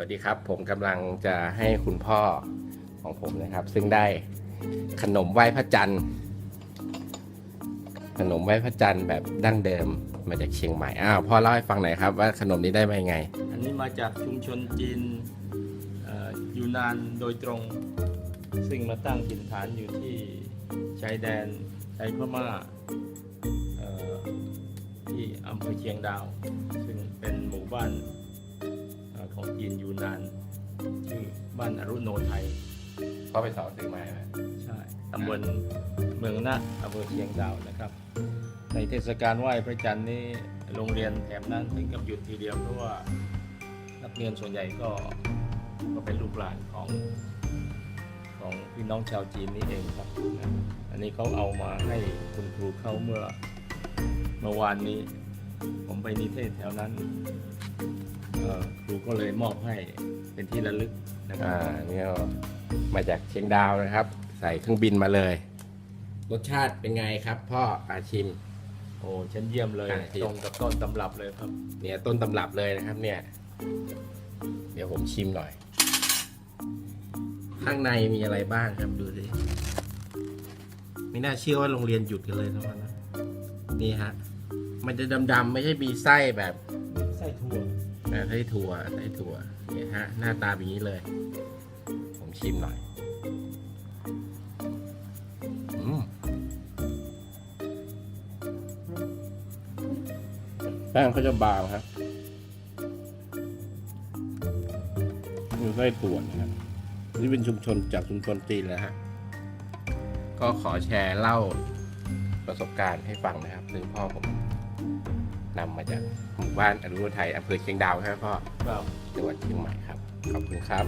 วัสดีครับ ผมกำลังจะให้คุณพ่อของผมนะครับ ซึ่งได้ขนมไหว้พระจันทร์ ขนมไหว้พระจันทร์แบบดั้งเดิมมาจากเชียงใหม่อ้าวพ่อเล่าให้ฟังหน่อยครับว่าขนมนี้ได้มายังไง อันนี้มาจากชุมชนจีนเอ่อยูนานโดยตรง ซึ่งมาตั้งถิ่นฐานอยู่ที่ชายแดนไทยพม่าเอ่อที่อำเภอเชียงดาว ซึ่งเป็นหมู่บ้าน ของจีนยูนานชื่อบ้านอรุโนไทยพ่อไปสอนซื้อมาไหมใช่ตำบลเมืองนะอำเภอเชียงดาวนะครับ ในเทศกาลไหว้พระจันทร์นี้โรงเรียนแถบนั้นถึงกับหยุดทีเดียวเพราะว่านักเรียนส่วนใหญ่ก็ก็เป็นลูกหลานของของพี่น้องชาวจีนนี่เองครับนะอันนี้เขาเอามาให้คุณครูเขาเมื่อเมื่อวานนี้ ผมไปนิเทศแถวนั้นเอ่อครู ก็เลยมอบให้เป็นที่ระลึกนะครัอ่าบนี่ก็มาจากเชียงดาวนะครับ ใส่เครื่องบินมาเลย รสชาติเป็นไงครับ พ่ออาชิม โอ้ชั้นเยี่ยมเลยอ่าที่ตรงกับต้นตำรับเลยครับเนี่ยต้นตำรับเลยนะครับ เนี่ย เดี๋ยวผมชิมหน่อย ข้างในมีอะไรบ้างครับดูสิไม่น่าเชื่อว่าโรงเรียนหยุดกันเลยทั้งวันนะนี่ฮะ มันจะดำๆไม่ใช่มีไส้แบบ ไส้ถั่วอ่า ไส้ถั่วไส้ถั่วเนี่ยฮะหน้าตาแบบนี้เลย ผมชิมหน่อยอืมแป้งเขาจะบางครับมีไส้ถั่วนะครับนี่เป็นชุมชนจากชุมชนจีนนะฮะ ก็ขอแชร์เล่าประสบการณ์ให้ฟังนะครับซึ่งพ่อผม นำมาจากหมู่บ้านอรุณไทยอำเภอเชียงดาวครับพ่อจังหวัดเชียงใหม่ครับ ขอบคุณครับ